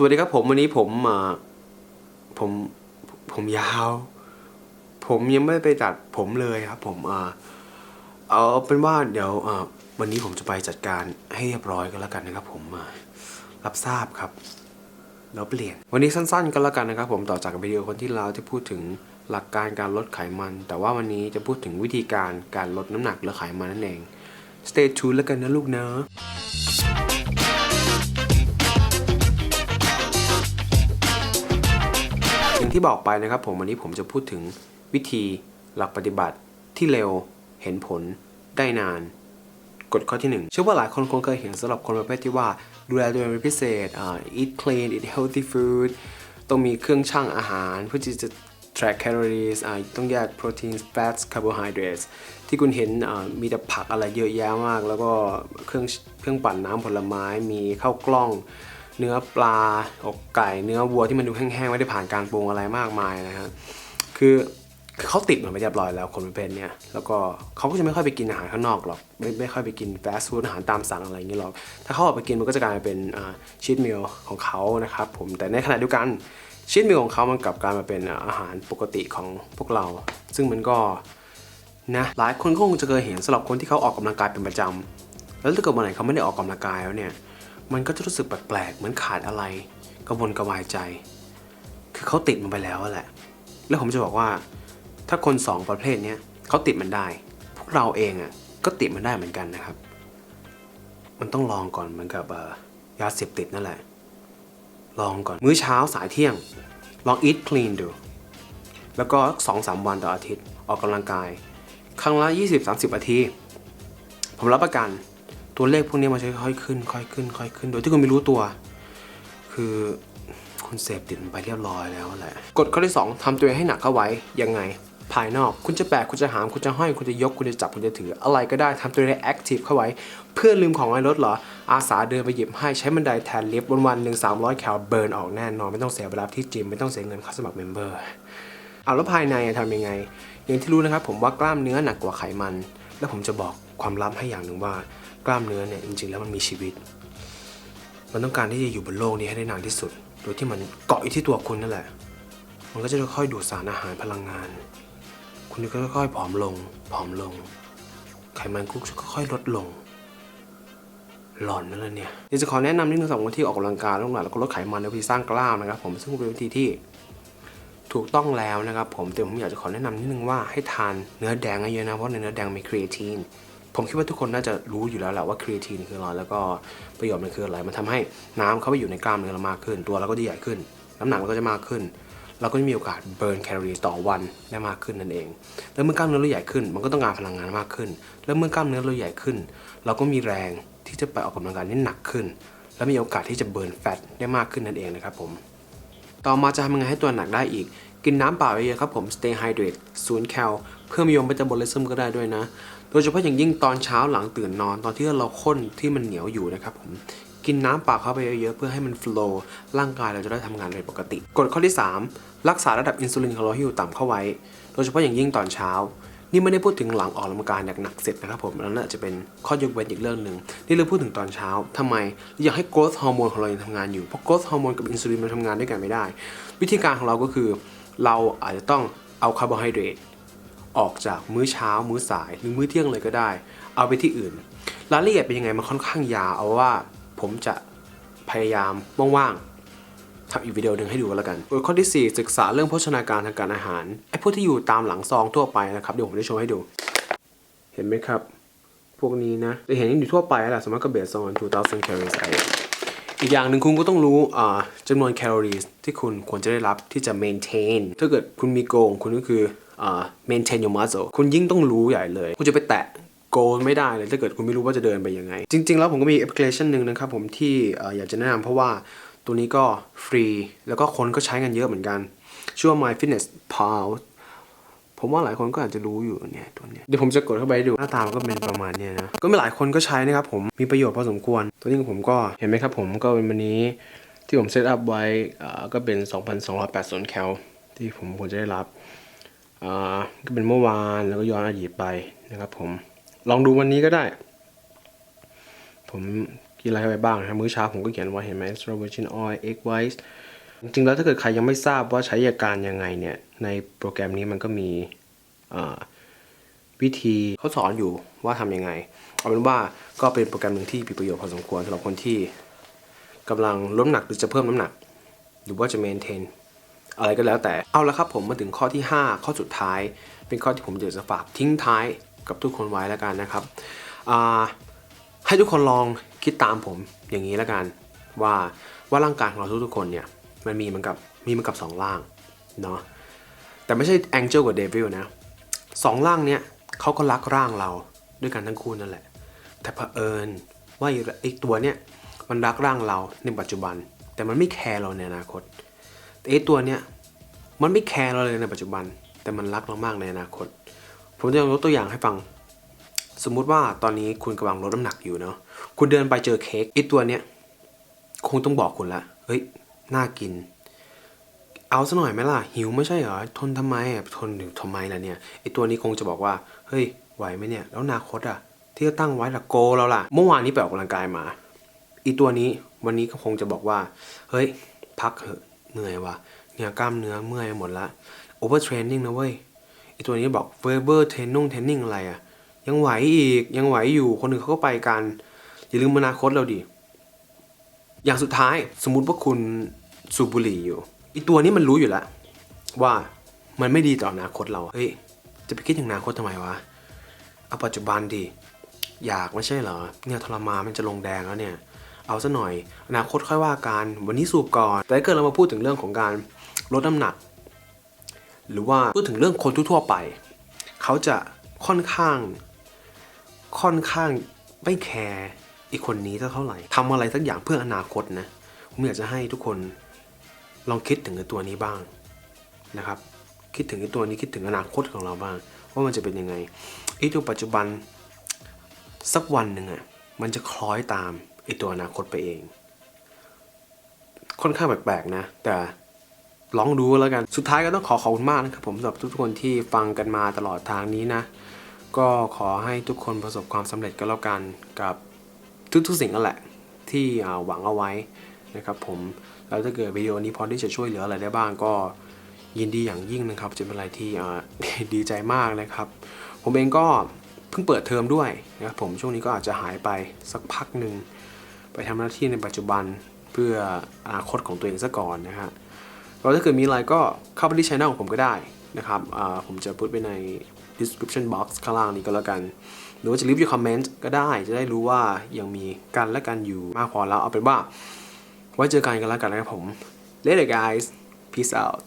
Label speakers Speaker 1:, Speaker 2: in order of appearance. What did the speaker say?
Speaker 1: สวัสดีครับผมวันนี้ผมอ่าผมผมยาว ผมยังไม่ไปตัดผมเลยครับ ผมอ่าเอาเป็นว่าเดี๋ยวอ่าวันนี้ผมจะไปจัดการให้เรียบร้อยกันแล้วกันนะครับ ผมอ่ารับทราบครับแล้วเปลี่ยน วันนี้สั้นๆกันแล้วกันนะครับ ผมต่อจากวิดีโอคนที่แล้วที่พูดถึงหลักการการลดไขมัน แต่ว่าวันนี้จะพูดถึงวิธีการการลดน้ำหนักหรือไขมันนั่นเอง stay tuned แล้วกันนะลูกเนอะ อย่างที่บอกไปนะครับ ผมวันนี้ผมจะพูดถึงวิธีหลักปฏิบัติที่เร็วเห็นผลได้นาน กฎข้อที่หนึ่งเชื่อว่าหลายคนคงเคยเห็นสำหรับคนประเภทที่ว่าดูแลตัวเองเป็นพิเศษอ่า eat clean eat healthy food ต้องมีเครื่องชั่งอาหารเพื่อที่จะ track calories อ่าต้องแยก proteins fats carbohydrates ที่คุณเห็นอ่ามีแต่ผักอะไรเยอะแยะมาก แล้วก็เครื่องเครื่องปั่นน้ำผลไม้มีข้าวกล้อง เนื้อปลาอกไก่ เนื้อวัวที่มันดูแห้งๆไม่ได้ผ่านการปรุงอะไรมากมายนะฮะคือคือเขาติดมันไปเรียบร้อยแล้วคนประเภทเนี้ยแล้วก็เขาก็จะไม่ค่อยไปกินอาหารข้างนอกหรอกไม่ไม่ค่อยไปกินฟาสต์ฟู้ดอาหารตามสั่งอะไรอย่างเงี้ยหรอก ถ้าเขาออกไปกินมันก็จะกลายเป็นชีทมิลของเขานะครับผมแต่ในขณะเดียวกันชีทมิลของเขามันกลับกลายมาเป็นอาอาหารปกติของพวกเรา ซึ่งมันก็นะหลายคนก็คงจะเคยเห็นสำหรับคนที่เขาออกกำลังกายเป็นประจำแล้วถ้าเกิดวันไหนเขาไม่ได้ออกกำลังกายแล้วเนี่ย มันก็จะรู้สึกแปลกๆเหมือนขาดอะไรกระวนกระวายใจ คือเขาติดมันไปแล้วแหละ แล้วผมจะบอกว่า ถ้าคนสองประเภทนี้เขาติดมันได้ พวกเราเองอะก็ติดมันได้เหมือนกันนะครับ มันต้องลองก่อนเหมือนกับยาเสพติดนั่นแหละ ลองก่อนมื้อเช้าสายเที่ยง ลอง eat clean ดู แล้วก็สองสามวันต่ออาทิตย์ออกกำลังกาย ครั้งละ 20-30นาที ผมรับประกัน ตัวเลขพวกนี้มันจะค่อยขึ้น ค่อยขึ้น ค่อยขึ้น โดยที่คุณไม่รู้ตัว คือคุณเสพติดมันไปเรียบร้อยแล้วแหละ กฎข้อที่ 2ทำตัวเองให้หนักเข้าไว้ยังไง ภายนอก คุณจะแบก คุณจะหาม คุณจะห้อย คุณจะยก คุณจะจับ คุณจะถือ อะไรก็ได้ทำตัวเองให้แอคทีฟเข้าไว้ เพื่อลืมของในรถเหรอ อาสาเดินไปหยิบให้ใช้บันไดแทนลิฟต์วันวันๆหนึ่งสามร้อยแคลเบิร์นออกแน่นอน ไม่ต้องเสียเวลาที่จิม ไม่ต้องเสียเงินค่าสมัครเมมเบอร์ เอาแล้วภายในอะทำยังไง อย่างที่รู้นะครับผมว่ากล้ามเนื้อหนักกว่าไขมัน แล้วผมจะบอกความลับให้อย่างหนึ่งว่า กล้ามเนื้อเนี่ยจริงๆแล้วมันมีชีวิต มันต้องการที่จะอยู่บนโลกนี้ให้ได้นานที่สุด โดยที่มันเกาะอยู่ที่ตัวคุณนั่นแหละ มันก็จะค่อยๆดูดสารอาหารพลังงาน คุณก็ค่อยๆผอมลง ผอมลง ไขมันคุกจะค่อยๆลดลง หลอนนั่นแหละเนี่ยเดี๋ยวจะขอแนะนำนิดนึงสำหรับคนที่ออกกำลังกายลงหลังแล้วก็ลดไขมันในวิธีสร้างกล้ามนะครับ ผมซึ่งเป็นวิธีที่ถูกต้องแล้วนะครับผมแต่ผมอยากจะขอแนะนำนิดนึงว่าให้ทานเนื้อแดงเยอะนะเพราะในเนื้อแดงมีครีเอทีน ผมคิดว่าทุกคนน่าจะรู้อยู่แล้วแหละว่าครีเอทีนคืออะไรแล้วก็ประโยชน์มันคืออะไร มันทำให้น้ำเข้าไปอยู่ในกล้ามเนื้อเรามากขึ้น ตัวเราก็จะใหญ่ขึ้น น้ำหนักเราก็จะมากขึ้น เราก็จะมีโอกาสเบิร์นแคลอรี่ต่อวันได้มากขึ้นนั่นเอง แล้วเมื่อกล้ามเนื้อเราใหญ่ขึ้น มันก็ต้องการพลังงานมากขึ้น แล้วเมื่อกล้ามเนื้อเราใหญ่ขึ้น เราก็มีแรงที่จะไปออกกำลังกายที่หนักขึ้น และมีโอกาสที่จะเบิร์นแฟตได้มากขึ้นนั่นเองนะครับผม ต่อมาจะทำยังไงให้ตัวหนักได้อีก กินน้ำเปล่าเยอะๆครับผม stay hydrated ศูนย์แคลเพื่อมียมเมตาบอลิซึมก็ได้ด้วยนะ โดยเฉพาะอย่างยิ่งตอนเช้าหลังตื่นนอน ตอนที่เราข้นที่มันเหนียวอยู่นะครับผมกินน้ำเปล่าเข้าไปเยอะๆเพื่อให้มัน flow ร่างกายเราจะได้ทำงานเป็นปกติกฎข้อที่ 3 รักษาระดับอินซูลินของเราให้อยู่ต่ำเข้าไว้ โดยเฉพาะอย่างยิ่งตอนเช้า นี่ไม่ได้พูดถึงหลังออกกำลังกายหนักๆเสร็จนะครับผมแล้วน่าจะเป็นข้อยกเว้นอีกเรื่องหนึ่งนี่เราพูดถึงตอนเช้าทำไมอยากให้ growth hormone ของเรายังทำงานอยู่เพราะ growth hormone กับอินซูลินมันทำงานด้วยกันไม่ได้ วิธีการของเราก็คือ เราอาจจะต้องเอาคาร์โบไฮเดรตออกจากมื้อเช้า มื้อสาย หรือมื้อเที่ยงเลยก็ได้ เอาไปที่อื่น รายละเอียดเป็นยังไงมันค่อนข้างยาวเอาว่าผมจะพยายามว่างๆทำอีกวิดีโอหนึ่งให้ดูแล้วกันข้อที่ 4 ศึกษาเรื่องโภชนาการทางการอาหารไอ้พวกที่อยู่ตามหลังซองทั่วไปนะครับเดี๋ยวผมจะโชว์ให้ดู เห็นไหมครับ พวกนี้นะจะเห็นอยู่ทั่วไปแหละสมมติกับเบสออน2,000 calories a day อีกอย่างหนึ่งคุณก็ต้องรู้จำนวนแคลอรี่ที่คุณควรจะได้รับที่จะ maintain ถ้าเกิดคุณมีโกงคุณก็คืออ maintain your muscle คุณยิ่งต้องรู้ใหญ่เลย คุณจะไปแตะโกไม่ได้เลยถ้าเกิดคุณไม่รู้ว่าจะเดินไปยังไง จริง ๆ แล้วผมก็มีแอปพลิเคชันหนึ่งนะครับผมที่อยากจะแนะนำเพราะว่าตัวนี้ก็ฟรี แล้วก็คนก็ใช้กันเยอะเหมือนกันชื่อว่า My Fitness Pal ผมว่าหลายคนก็อาจจะรู้อยู่เนี่ยตัวเนี้ยเดี๋ยวผมจะกดเข้าไปให้ดูหน้าตามันก็เป็นประมาณเนี้ยนะก็มีหลายคนก็ใช้นะครับผมมีประโยชน์พอสมควร ตัวนี้ของผมก็เห็นไหมครับผมก็เป็นวันนี้ที่ผมเซตอัพไว้อ่าก็เป็น 2,280แคลที่ผมควรจะได้รับอ่าก็เป็นเมื่อวานแล้วก็ย้อนอดีตไปนะครับผมลองดูวันนี้ก็ได้ ผมกินอะไรเข้าไปบ้างนะครับมื้อเช้าผมก็เขียนไว้เห็นไหม extra virgin oil egg whites จริงๆแล้วถ้าเกิดใครยังไม่ทราบว่าใช้ยาการยังไงเนี่ยในโปรแกรมนี้มันก็มีวิธีเขาสอนอยู่ว่าทำยังไง เอาเป็นว่าก็เป็นโปรแกรมหนึ่งที่มีประโยชน์พอสมควรสำหรับคนที่กำลังลดน้ำหนักหรือจะเพิ่มน้ำหนัก หรือว่าจะ maintain อะไรก็แล้วแต่เอาละครับผมมาถึงข้อที่ 5 ข้อสุดท้าย เป็นข้อที่ผมอยากจะฝากทิ้งท้ายกับทุกคนไว้แล้วกันนะครับให้ทุกคนลองคิดตามผมอย่างนี้แล้วกัน ว่าว่าร่างกายของเราทุกๆคนเนี่ย มันมีเหมือนกับมีเหมือนกับสองร่างเนาะแต่ไม่ใช่ Angel กับ Devil นะสองร่างเนี่ยเขาก็รักร่างเราด้วยกันทั้งคู่นั่นแหละ แต่เผอิญว่าไอ้ตัวเนี่ยมันรักร่างเราในปัจจุบัน แต่มันไม่แคร์เราในอนาคตแต่ไอ้ตัวเนี้ยมันไม่แคร์เราเลยในปัจจุบัน แต่มันรักเรามากในอนาคต ผมจะยกตัวอย่างให้ฟัง สมมุติว่าตอนนี้คุณกำลังลดน้ำหนักอยู่เนาะคุณเดินไปเจอเค้กไอ้ตัวเนี้ยคงต้องบอกคุณละเฮ้ย น่ากิน เอาซะหน่อยไหมล่ะ หิวไม่ใช่เหรอ ทนทำไมอะทนอยู่ทำไมล่ะเนี่ยไอตัวนี้คงจะบอกว่า เฮ้ย ไหวไหมเนี่ย แล้วนาคตอะ ที่เราตั้งไว้ล่ะโกเราล่ะ เมื่อวานนี้ไปออกกำลังกายมาอีตัวนี้วันนี้ก็คงจะบอกว่า เฮ้ย พักเถอะเหนื่อยว่ะเนี่ยกล้ามเนื้อเมื่อยหมดละโอเวอร์เทรนนิ่งนะเว้ยไอตัวนี้บอกเวอร์เทรนนิ่งเทรนนิ่งอะไรอะ ยังไหวอีกยังไหวอยู่คนอื่นเขาก็ไปกัน อย่าลืมอนาคตเราดิอย่างสุดท้ายสมมุติว่าคุณ สูบบุหรี่อยู่อีตัวนี้มันรู้อยู่แล้วว่ามันไม่ดีต่ออนาคตเรา เฮ้ย จะไปคิดถึงอนาคตทำไมวะ เอาปัจจุบันดิอยากไม่ใช่เหรอ เนี่ยทรมามันจะลงแดงแล้วเนี่ย เอาซะหน่อย อนาคตค่อยว่ากัน วันนี้สูบก่อน แต่เกิดเรามาพูดถึงเรื่องของการลดน้ำหนัก หรือว่าพูดถึงเรื่องคนทั่วๆไป เขาจะค่อนข้าง ค่อนข้างไม่แคร์อีกคนนี้เท่าไหร่ทำอะไรสักอย่างเพื่ออนาคตนะ ผมอยากจะให้ทุกคน ลองคิดถึงไอ้ตัวนี้บ้างนะครับ คิดถึงไอ้ตัวนี้คิดถึงอนาคตของเราบ้าง ว่ามันจะเป็นยังไงไอ้ตัวปัจจุบันสักวันหนึ่งอะมันจะคล้อยตามไอ้ตัวอนาคตไปเอง ค่อนข้างแปลกๆนะ แต่ลองดูแล้วกัน สุดท้ายก็ต้องขอขอบคุณมากนะครับผมสำหรับทุกๆคนที่ฟังกันมาตลอดทางนี้นะ ก็ขอให้ทุกคนประสบความสำเร็จก็แล้วกันกับทุกๆสิ่งนั่นแหละ ที่หวังเอาไว้ นะครับผมแล้วถ้าเกิดวิดีโอนี้พอที่จะช่วยเหลืออะไรได้บ้างก็ยินดีอย่างยิ่งนะครับ จะเป็นอะไรที่ดีใจมากนะครับ ผมเองก็เพิ่งเปิดเทอมด้วยนะครับผมช่วงนี้ก็อาจจะหายไปสักพักหนึ่งไปทำหน้าที่ในปัจจุบันเพื่ออนาคตของตัวเองซะก่อนนะฮะแล้วถ้าเกิดมีอะไรก็เข้าไปที่ช่องของผมก็ได้นะครับผมจะพูดไปใน description box ข้างล่างนี้ก็แล้วกัน หรือว่าจะ leave your comment ก็ได้ จะได้รู้ว่ายังมีกันและกันอยู่มากพอแล้วเอาเป็นว่า ไว้เจอกันกันแล้วกันนะครับผม later guys peace out